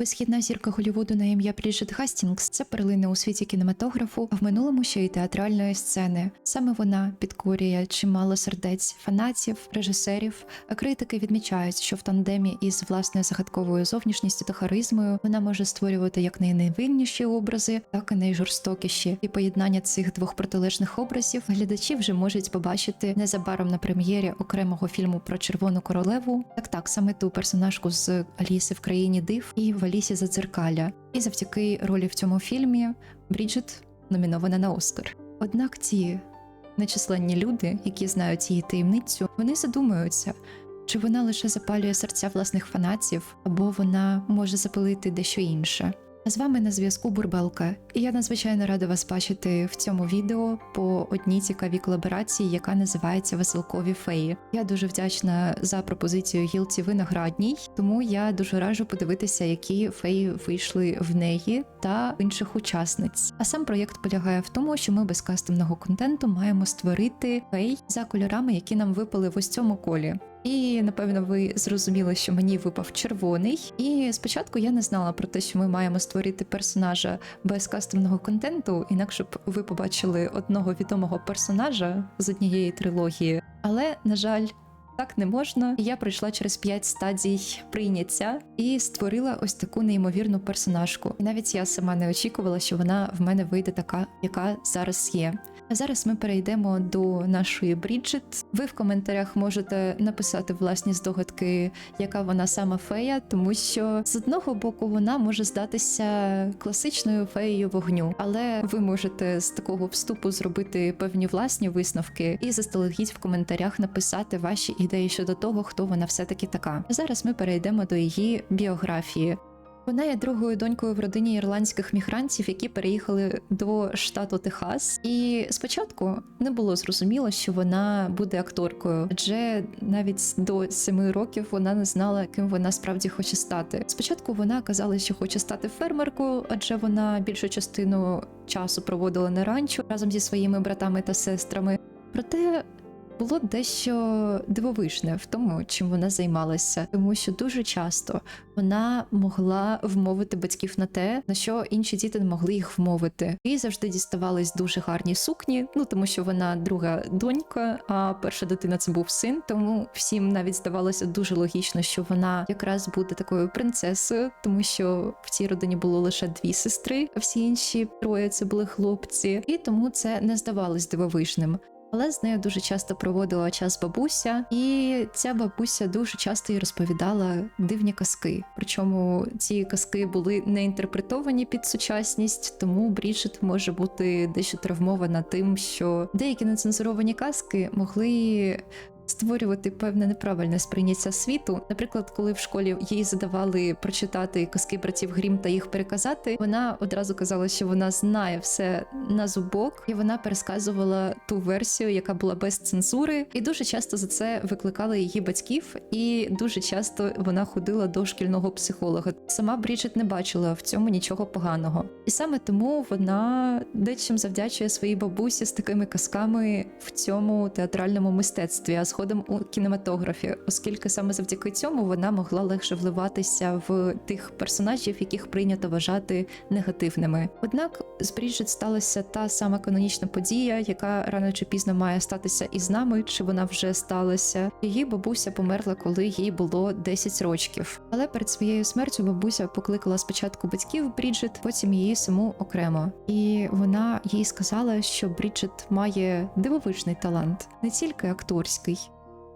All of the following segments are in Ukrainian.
Висхідна зірка Голлівуду на ім'я Бріджит Гастінгс це перлина у світі кінематографу, а в минулому ще й театральної сцени. Саме вона підкорює чимало сердець фанатів, режисерів. А критики відмічають, що в тандемі із власною загадковою зовнішністю та харизмою вона може створювати як найневинніші образи, так і найжорстокіші. І поєднання цих двох протилежних образів глядачі вже можуть побачити незабаром на прем'єрі окремого фільму про червону королеву. Так так саме ту персонажку з Аліси в країні див і в Алісі Задзеркаля. І завдяки ролі в цьому фільмі Бріджит номінована на Оскар. Однак ті нечисленні люди, які знають її таємницю, вони задумуються. Чи вона лише запалює серця власних фанатів, або вона може запалити дещо інше? З вами на зв'язку Бурбелка, і я надзвичайно рада вас бачити в цьому відео по одній цікавій колаборації, яка називається Веселкові феї. Я дуже вдячна за пропозицію гілці виноградній, тому я дуже раджу подивитися, які феї вийшли в неї та інших учасниць. А сам проєкт полягає в тому, що ми без кастомного контенту маємо створити фей за кольорами, які нам випали в ось цьому колі. І напевно ви зрозуміли, що мені випав червоний. І спочатку я не знала про те, що ми маємо створити персонажа без кастомного контенту, інакше б ви побачили одного відомого персонажа з однієї трилогії. Але на жаль. Так не можна. Я пройшла через 5 стадій прийняття і створила ось таку неймовірну персонажку. І навіть я сама не очікувала, що вона в мене вийде така, яка зараз є. А зараз ми перейдемо до нашої Бріджит. Ви в коментарях можете написати власні здогадки, яка вона сама фея, тому що з одного боку вона може здатися класичною феєю вогню, але ви можете з такого вступу зробити певні власні висновки і заздалегідь в коментарях написати ваші ідеї щодо того, хто вона все-таки така. А зараз ми перейдемо до її біографії. Вона є другою донькою в родині ірландських мігрантів, які переїхали до штату Техас. І спочатку не було зрозуміло, що вона буде акторкою, адже навіть до семи років вона не знала, ким вона справді хоче стати. Спочатку вона казала, що хоче стати фермеркою, адже вона більшу частину часу проводила на ранчо разом зі своїми братами та сестрами. Проте було дещо дивовижне в тому, чим вона займалася, тому що дуже часто вона могла вмовити батьків на те, на що інші діти не могли їх вмовити. Їй завжди діставались дуже гарні сукні. Ну тому що вона друга донька, а перша дитина це був син. Тому всім навіть здавалося дуже логічно, що вона якраз буде такою принцесою, тому що в цій родині було лише дві сестри, а всі інші троє це були хлопці, і тому це не здавалось дивовижним. Але з нею дуже часто проводила час бабуся, і ця бабуся дуже часто їй розповідала дивні казки. Причому ці казки були не інтерпретовані під сучасність, тому Бріджит може бути дещо травмована тим, що деякі нецензуровані казки могли. Створювати певне неправильне сприйняття світу. Наприклад, коли в школі їй задавали прочитати казки братів Грім та їх переказати, вона одразу казала, що вона знає все на зубок, і вона пересказувала ту версію, яка була без цензури, і дуже часто за це викликали її батьків, і дуже часто вона ходила до шкільного психолога. Сама Бріджит не бачила в цьому нічого поганого, і саме тому вона дечим завдячує своїй бабусі з такими казками в цьому театральному мистецтві. А згодом у кінематографі, оскільки саме завдяки цьому вона могла легше вливатися в тих персонажів, яких прийнято вважати негативними. Однак з Бріджит сталася та сама канонічна подія, яка рано чи пізно має статися і з нами, чи вона вже сталася. Її бабуся померла, коли їй було 10 років. Але перед своєю смертю бабуся покликала спочатку батьків Бріджит, потім її саму окремо. І вона їй сказала, що Бріджит має дивовижний талант, не тільки акторський.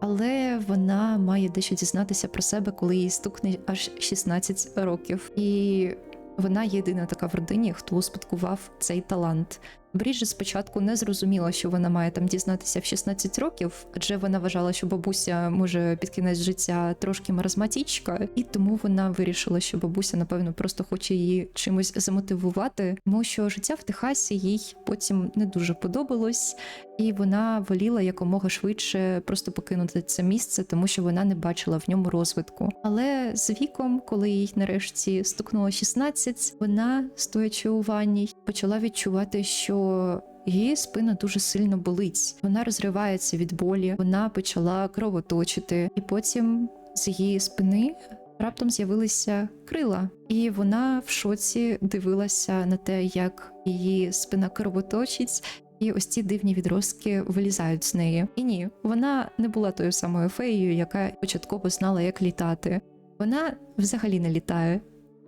Але вона має дещо дізнатися про себе, коли їй стукне аж 16 років, і вона єдина така в родині, хто успадкував цей талант. Бріджит спочатку не зрозуміла, що вона має там дізнатися в 16 років, адже вона вважала, що бабуся може під кінець життя трошки маразматічка, і тому вона вирішила, що бабуся, напевно, просто хоче її чимось замотивувати, тому що життя в Техасі їй потім не дуже подобалось, і вона воліла якомога швидше просто покинути це місце, тому що вона не бачила в ньому розвитку. Але з віком, коли їй нарешті стукнуло 16, вона, стоячи у ванній, почала відчувати, що її спина дуже сильно болить. Вона розривається від болі, вона почала кровоточити, і потім з її спини раптом з'явилися крила, і вона в шоці дивилася на те, як її спина кровоточить. І ось ці дивні відростки вилізають з неї. І ні, вона не була тою самою феєю, яка початково знала, як літати. Вона взагалі не літає.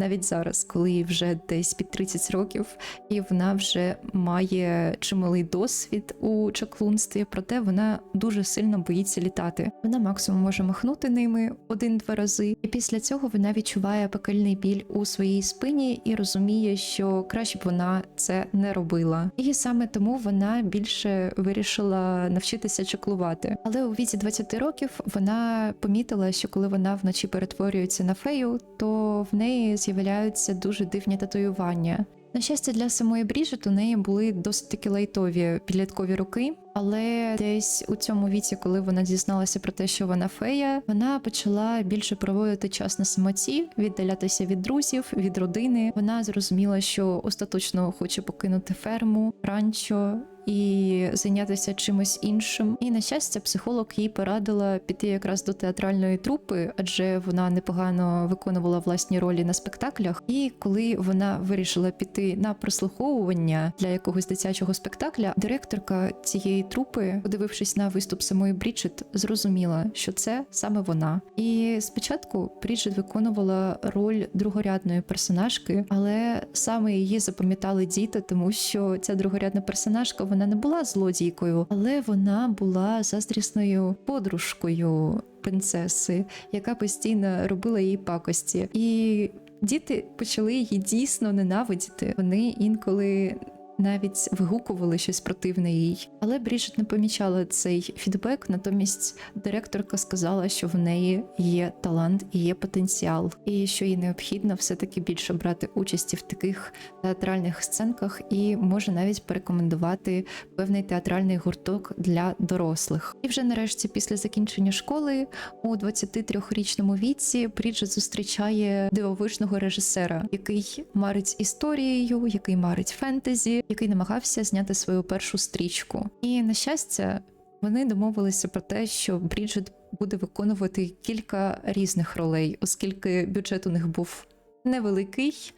Навіть зараз, коли вже десь під 30 років, і вона вже має чималий досвід у чаклунстві, проте вона дуже сильно боїться літати. Вона максимум може махнути ними один-два рази, і після цього вона відчуває пекельний біль у своїй спині і розуміє, що краще б вона це не робила. І саме тому вона більше вирішила навчитися чаклувати. Але у віці 20 років вона помітила, що коли вона вночі перетворюється на фею, то в неї з'являються дуже дивні татуювання. На щастя, для самої Бріжит у неї були досить таки лайтові підліткові роки, але десь у цьому віці, коли вона дізналася про те, що вона фея, вона почала більше проводити час на самоті, віддалятися від друзів, від родини. Вона зрозуміла, що остаточно хоче покинути ферму, ранчо. І зайнятися чимось іншим. І на щастя, психолог їй порадила піти якраз до театральної трупи, адже вона непогано виконувала власні ролі на спектаклях. І коли вона вирішила піти на прослуховування для якогось дитячого спектакля, директорка цієї трупи, подивившись на виступ самої Бріджит, зрозуміла, що це саме вона. І спочатку Бріджит виконувала роль другорядної персонажки, але саме її запам'ятали діти, тому що ця другорядна персонажка вона не була злодійкою, але вона була заздрісною подружкою принцеси, яка постійно робила їй пакості. І діти почали її дійсно ненавидіти. Вони інколи. Навіть вигукували щось противне їй, але Бріджит не помічала цей фідбек. Натомість директорка сказала, що в неї є талант і є потенціал, і що їй необхідно все-таки більше брати участі в таких театральних сценках, і може навіть порекомендувати певний театральний гурток для дорослих. І вже нарешті, після закінчення школи, у 23-річному віці Бріджит зустрічає дивовижного режисера, який марить історією, який марить фентезі, який намагався зняти свою першу стрічку. І на щастя, вони домовилися про те, що Бріджит буде виконувати кілька різних ролей, оскільки бюджет у них був невеликий,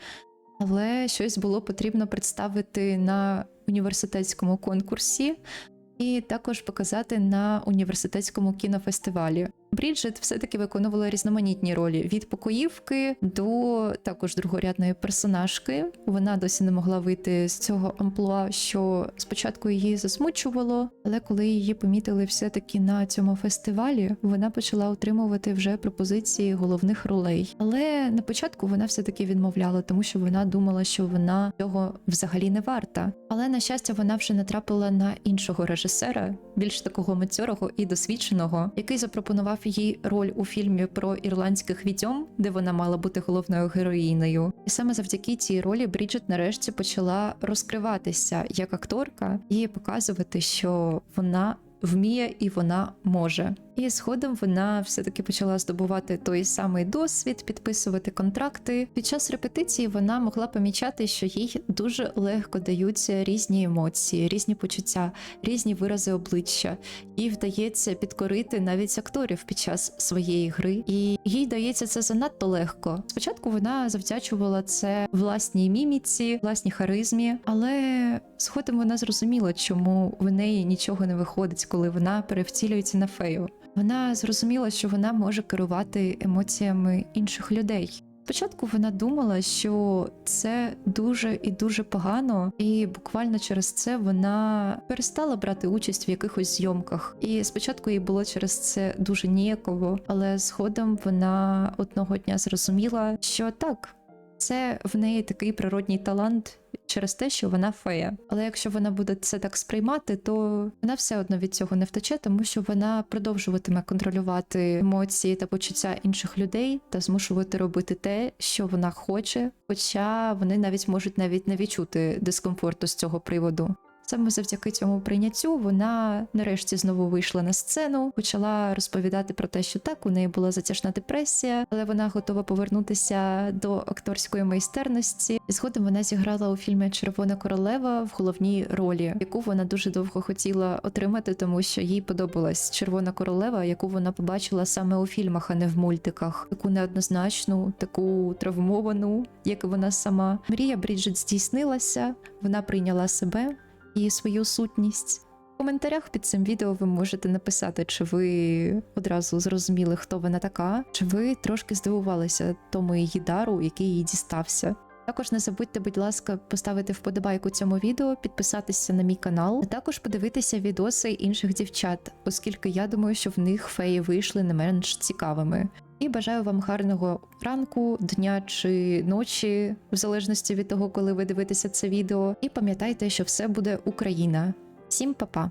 але щось було потрібно представити на університетському конкурсі. І також показати на університетському кінофестивалі. Бріджит все-таки виконувала різноманітні ролі від покоївки до також другорядної персонажки. Вона досі не могла вийти з цього амплуа, що спочатку її засмучувало, але коли її помітили все-таки на цьому фестивалі, вона почала отримувати вже пропозиції головних ролей. Але на початку вона все-таки відмовляла, тому що вона думала, що вона цього взагалі не варта. Але на щастя, вона вже натрапила на іншого режисера, більш такого мацьорого і досвідченого, який запропонував їй роль у фільмі про ірландських відьом, де вона мала бути головною героїнею. І саме завдяки цій ролі Бріджит нарешті почала розкриватися як акторка і показувати, що вона. Вміє і вона може, і згодом вона все-таки почала здобувати той самий досвід, підписувати контракти. Під час репетиції вона могла помічати, що їй дуже легко даються різні емоції, різні почуття, різні вирази обличчя, їй вдається підкорити навіть акторів під час своєї гри, і їй дається це занадто легко. Спочатку вона завдячувала це власній міміці, власній харизмі, але згодом вона зрозуміла, чому в неї нічого не виходить, коли вона перевтілюється на фею. Вона зрозуміла, що вона може керувати емоціями інших людей. Спочатку вона думала, що це дуже і дуже погано, і буквально через це вона перестала брати участь в якихось зйомках. І спочатку їй було через це дуже ніяково, але згодом вона одного дня зрозуміла, що так, це в неї такий природній талант. Через те, що вона фея. Але якщо вона буде це так сприймати, то вона все одно від цього не втече, тому що вона продовжуватиме контролювати емоції та почуття інших людей та змушувати робити те, що вона хоче, хоча вони навіть можуть навіть не відчути дискомфорту з цього приводу. Саме завдяки цьому прийняттю вона нарешті знову вийшла на сцену, почала розповідати про те, що так у неї була затяжна депресія, але вона готова повернутися до акторської майстерності. І згодом вона зіграла у фільмі Червона королева в головній ролі, яку вона дуже довго хотіла отримати, тому що їй подобалась Червона королева, яку вона побачила саме у фільмах, а не в мультиках. Таку неоднозначну, таку травмовану, як і вона сама. Мрія Бріджит здійснилася, вона прийняла себе і свою сутність. В коментарях під цим відео ви можете написати, чи ви одразу зрозуміли, хто вона така, чи ви трошки здивувалися тому її дару, який їй дістався. Також не забудьте, будь ласка, поставити вподобайку цьому відео, підписатися на мій канал, а також подивитися відоси інших дівчат, оскільки я думаю, що в них феї вийшли не менш цікавими. І бажаю вам гарного ранку, дня чи ночі, в залежності від того, коли ви дивитеся це відео. І пам'ятайте, що все буде Україна. Всім па-па!